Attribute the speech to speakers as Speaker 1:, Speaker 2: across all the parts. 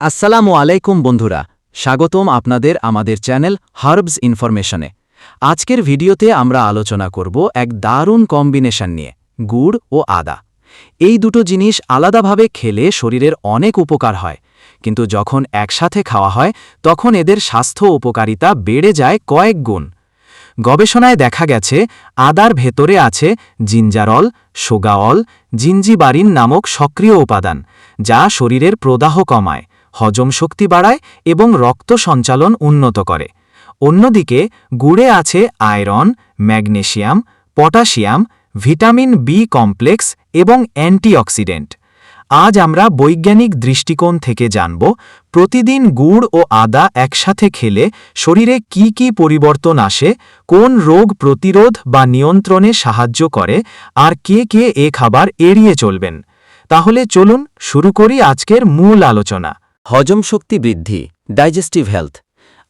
Speaker 1: আসসালামু আলাইকুম বন্ধুরা, স্বাগতম আপনাদের আমাদের চ্যানেল হার্বস ইনফরমেশনে। আজকের ভিডিওতে আমরা আলোচনা করব এক দারুণ কম্বিনেশন নিয়ে, গুড় ও আদা। এই দুটো জিনিস আলাদাভাবে খেলে শরীরের অনেক উপকার হয়, কিন্তু যখন একসাথে খাওয়া হয়, তখন এদের স্বাস্থ্য উপকারিতা বেড়ে যায় কয়েক গুণ। গবেষণায় দেখা গেছে, আদার ভেতরে আছে জিঞ্জারল সোগাঅল জিঞ্জিবারিন নামক সক্রিয় উপাদান, যা শরীরের প্রদাহ কমায়। হজম শক্তি বাড়ায় এবং রক্ত সঞ্চালন উন্নত করে। অন্যদিকে, গুড়ে আছে iron, magnesium, potassium, vitamin B complex এবং অ্যান্টিঅক্সিডেন্ট। আজ আমরা বৈজ্ঞানিক দৃষ্টিকোণ থেকে জানব, প্রতিদিন গুড় ও আদা একসাথে খেলে শরীরে কি কি পরিবর্তন আসে, কোন রোগ প্রতিরোধ বা নিয়ন্ত্রণে সাহায্য করে, আর কে কে এ খাবার এড়িয়ে চলবেন। তাহলে চলুন শুরু করি আজকের মূল আলোচনা।
Speaker 2: হজম শক্তি বৃদ্ধি, ডাইজেস্টিভ হেলথ।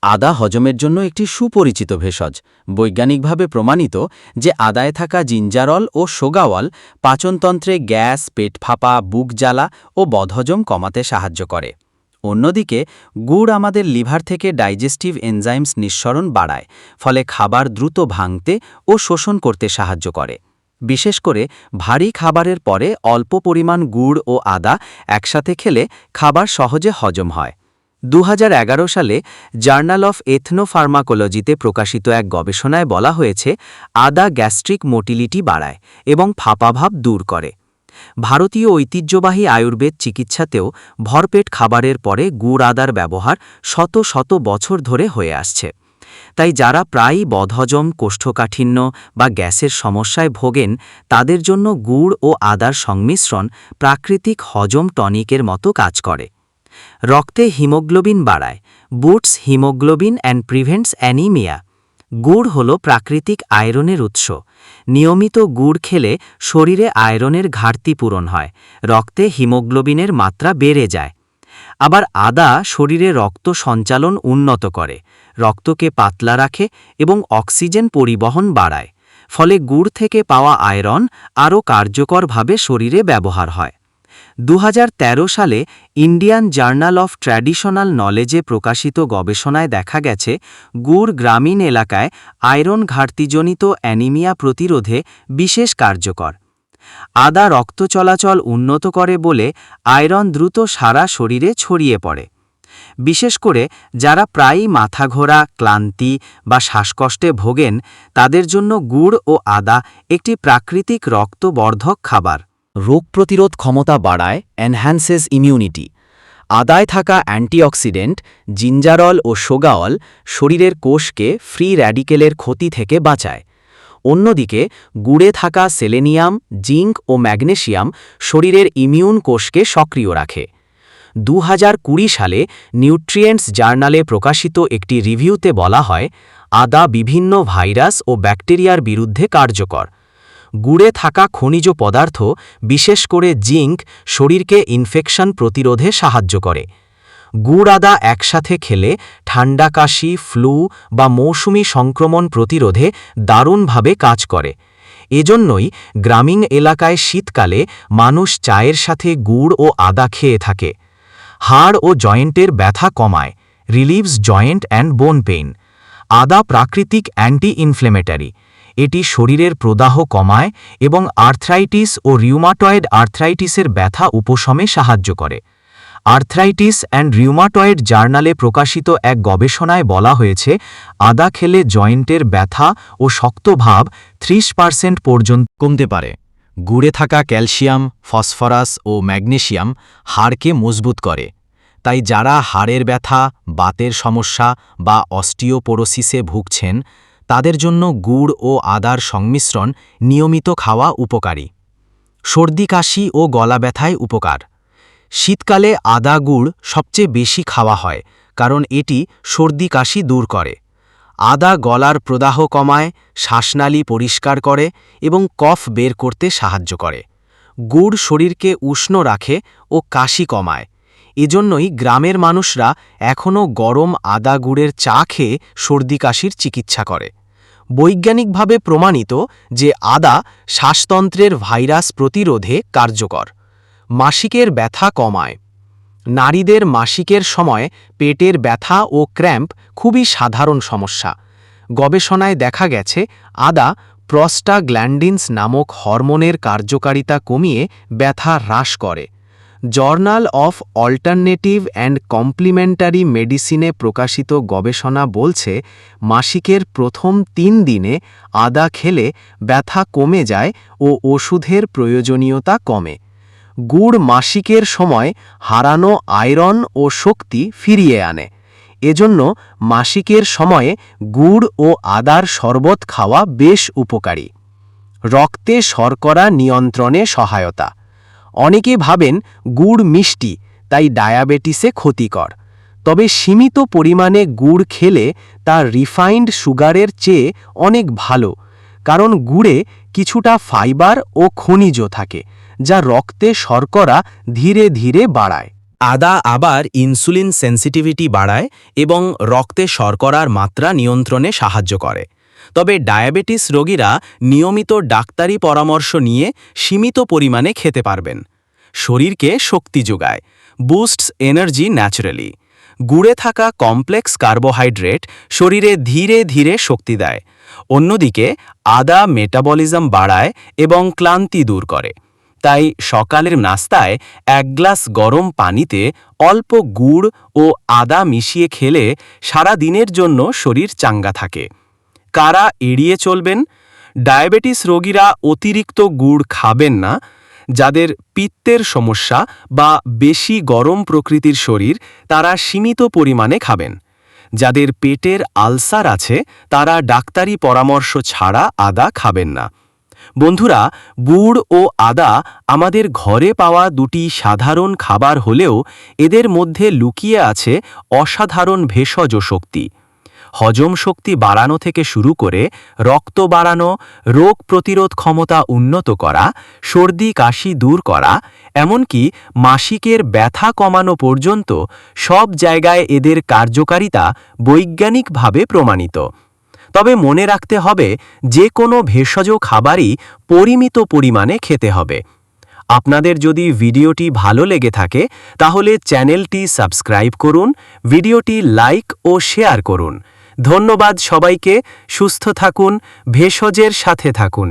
Speaker 2: আদা হজমের জন্য একটি সুপরিচিত ভেষজ। বৈজ্ঞানিকভাবে প্রমাণিত যে আদায় থাকা জিঞ্জারল ও সোগাওয়াল পাচনতন্ত্রে গ্যাস, পেট ফাঁপা, বুক জ্বালা ও বদহজম কমাতে সাহায্য করে। অন্যদিকে, গুড় আমাদের লিভার থেকে ডাইজেস্টিভ এনজাইমস নিঃসরণ বাড়ায়, ফলে খাবার দ্রুত ভাঙতে ও শোষণ করতে সাহায্য করে। বিশেষ করে ভারী খাবারের পরে অল্প পরিমাণ গুড় ও আদা একসাথে খেলে খাবার সহজে হজম হয়। দু হাজার এগারো সালে জার্নাল অফ এথনোফার্মাকোলজিতে প্রকাশিত এক গবেষণায় বলা হয়েছে, আদা গ্যাস্ট্রিক মোটিলিটি বাড়ায় এবং ফাঁপাভাব দূর করে। ভারতীয় ঐতিহ্যবাহী আয়ুর্বেদ চিকিৎসাতেও ভরপেট খাবারের পরে গুড় আদার ব্যবহার শত শত বছর ধরে হয়ে আসছে। তাই যারা প্রায়ই বদহজম, কোষ্ঠকাঠিন্য বা গ্যাসের সমস্যায় ভোগেন, তাদের জন্য গুড় ও আদার সংমিশ্রণ প্রাকৃতিক হজম টনিকের মতো কাজ করে। রক্তে হিমোগ্লোবিন বাড়ায়, boosts haemoglobin and prevents anaemia. গুড় হল প্রাকৃতিক আয়রনের উৎস। নিয়মিত গুড় খেলে শরীরে আয়রনের ঘাটতি পূরণ হয়, রক্তে হিমোগ্লোবিনের মাত্রা বেড়ে যায়। আবার আদা শরীরে রক্ত সঞ্চালন উন্নত করে, রক্তকে পাতলা রাখে এবং অক্সিজেন পরিবহন বাড়ায়, ফলে গুড় থেকে পাওয়া আয়রন আরও কার্যকরভাবে শরীরে ব্যবহার হয়। দু হাজার তেরো সালে ইন্ডিয়ান জার্নাল অফ ট্র্যাডিশনাল নলেজে প্রকাশিত গবেষণায় দেখা গেছে, গুড় গ্রামীণ এলাকায় আয়রন ঘাটতিজনিত অ্যানিমিয়া প্রতিরোধে বিশেষ কার্যকর। আদা রক্ত চলাচল উন্নত করে বলে আয়রন দ্রুত সারা শরীরে ছড়িয়ে পড়ে। বিশেষ করে যারা প্রায়ই মাথা ঘোরা, ক্লান্তি বা শ্বাসকষ্টে ভোগেন, তাদের জন্য গুড় ও আদা একটি প্রাকৃতিক রক্তবর্ধক খাবার।
Speaker 1: রোগ প্রতিরোধ ক্ষমতা বাড়ায় এনহ্যান্সেস ইমিউনিটি আদায় থাকা অ্যান্টিঅক্সিডেন্ট, জিঞ্জারল ও সোগাওয়াল শরীরের কোষকে ফ্রি র্যাডিকেলের ক্ষতি থেকে বাঁচায়। অন্যদিকে, গুড়ে থাকা সেলেনিয়াম, জিঙ্ক ও ম্যাগনেশিয়াম শরীরের ইমিউন কোষকে সক্রিয় রাখে। দু হাজার কুড়ি সালে নিউট্রিয়েন্টস জার্নালে প্রকাশিত একটি রিভিউতে বলা হয়, আদা বিভিন্ন ভাইরাস ও ব্যাকটেরিয়ার বিরুদ্ধে কার্যকর। গুড়ে থাকা খনিজ পদার্থ, বিশেষ করে জিঙ্ক, শরীরকে ইনফেকশন প্রতিরোধে সাহায্য করে। গুড় আদা একসাথে খেলে ঠান্ডা কাশি, ফ্লু বা মৌসুমি সংক্রমণ প্রতিরোধে দারুণভাবে কাজ করে। এজন্যই গ্রামীণ এলাকায় শীতকালে মানুষ চায়ের সাথে গুড় ও আদা খেয়ে থাকে। হাড় ও জয়েন্টের ব্যথা কমায়, relieves joint and bone pain. আদা প্রাকৃতিক অ্যান্টি ইনফ্লেমেটারি এটি শরীরের প্রদাহ কমায় এবং আর্থ্রাইটিস ও রিউমাটয়েড আর্থ্রাইটিসের ব্যথা উপশমে সাহায্য করে। আর্থ্রাইটিস অ্যান্ড রিউমাটয়েড জার্নালে প্রকাশিত এক গবেষণায় বলা হয়েছে, আদা খেলে জয়েন্টের ব্যথা ও শক্তভাব ত্রিশ পার্সেন্ট পর্যন্ত কমতে পারে। গুড়ে থাকা ক্যালসিয়াম, ফসফরাস ও ম্যাগনেশিয়াম হাড়কে মজবুত করে। তাই যারা হাড়ের ব্যথা, বাতের সমস্যা বা অস্টিওপোরোসিসে ভুগছেন, তাদের জন্য গুড় ও আদার সংমিশ্রণ নিয়মিত খাওয়া উপকারী। সর্দি, কাশি ও গলা ব্যথায় উপকার। শীতকালে আদা গুড় সবচেয়ে বেশি খাওয়া হয়, কারণ এটি সর্দি কাশি দূর করে। আদা গলার প্রদাহ কমায়, শ্বাসনালী পরিষ্কার করে এবং কফ বের করতে সাহায্য করে। গুড় শরীরকে উষ্ণ রাখে ও কাশি কমায়। এজন্যই গ্রামের মানুষরা এখনও গরম আদা গুড়ের চা খেয়ে সর্দি কাশির চিকিৎসা করে। বৈজ্ঞানিকভাবে প্রমাণিত যে আদা শ্বাসতন্ত্রের ভাইরাস প্রতিরোধে কার্যকর। মাসিকের ব্যথা কমায়। নারীদের মাসিকের সময় পেটের ব্যথা ও ক্র্যাম্প খুবই সাধারণ সমস্যা। গবেষণায় দেখা গেছে, আদা প্রস্টাগ্ল্যান্ডিন্স নামক হরমোনের কার্যকারিতা কমিয়ে ব্যথা হ্রাস করে। Journal of alternative and complementary মেডিসিনে প্রকাশিত গবেষণা বলছে, মাসিকের প্রথম তিন দিনে আদা খেলে ব্যথা কমে যায় ও ওষুধের প্রয়োজনীয়তা কমে। গুড় মাসিকের সময় হারানো আয়রন ও শক্তি ফিরিয়ে আনে। এজন্য মাসিকের সময়ে গুড় ও আদার শরবত খাওয়া বেশ উপকারী। রক্তে শর্করা নিয়ন্ত্রণে সহায়তা। অনেকে ভাবেন গুড় মিষ্টি, তাই ডায়াবেটিসে ক্ষতিকর। তবে সীমিত পরিমাণে গুড় খেলে তা রিফাইন্ড সুগারের চেয়ে অনেক ভালো, কারণ গুড়ে কিছুটা ফাইবার ও খনিজ থাকে যা রক্তে শর্করা ধীরে ধীরে বাড়ায়।
Speaker 2: আদা আবার ইনসুলিন সেন্সিটিভিটি বাড়ায় এবং রক্তে শর্করার মাত্রা নিয়ন্ত্রণে সাহায্য করে। তবে ডায়াবেটিস রোগীরা নিয়মিত ডাক্তারি পরামর্শ নিয়ে সীমিত পরিমাণে খেতে পারবেন। শরীরকে শক্তি যোগায়, বুস্টস এনার্জি ন্যাচারালি। গুড়ে থাকা কমপ্লেক্স কার্বোহাইড্রেট শরীরে ধীরে ধীরে শক্তি দেয়। অন্যদিকে, আদা মেটাবলিজম বাড়ায় এবং ক্লান্তি দূর করে। তাই সকালের নাস্তায় এক গ্লাস গরম পানিতে অল্প গুড় ও আদা মিশিয়ে খেলে সারা দিনের জন্য শরীর চাঙ্গা থাকে। কারা এড়িয়ে চলবেন? ডায়াবেটিস রোগীরা অতিরিক্ত গুড় খাবেন না। যাদের পিত্তের সমস্যা বা বেশি গরম প্রকৃতির শরীর, তারা সীমিত পরিমাণে খাবেন। যাদের পেটের আলসার আছে, তারা ডাক্তারি পরামর্শ ছাড়া আদা খাবেন না। বন্ধুরা, গুড় ও আদা আমাদের ঘরে পাওয়া দুটি সাধারণ খাবার হলেও এদের মধ্যে লুকিয়ে আছে অসাধারণ ভেষজ শক্তি। হজম শক্তি বাড়ানো থেকে শুরু করে রক্ত বাড়ানো, রোগ প্রতিরোধ ক্ষমতা উন্নত করা, সর্দি কাশি দূর করা, এমনকি মাসিকের ব্যথা কমানো পর্যন্ত সব জায়গায় এদের কার্যকারিতা বৈজ্ঞানিকভাবে প্রমাণিত। তবে মনে রাখতে হবে, যে কোনো ভেষজ খাবারই পরিমিত পরিমাণে খেতে হবে। আপনাদের যদি ভিডিওটি ভালো লেগে থাকে, তাহলে চ্যানেলটি সাবস্ক্রাইব করুন, ভিডিওটি লাইক ও শেয়ার করুন। ধন্যবাদ সবাইকে, সুস্থ থাকুন, ভেষজের সাথে থাকুন।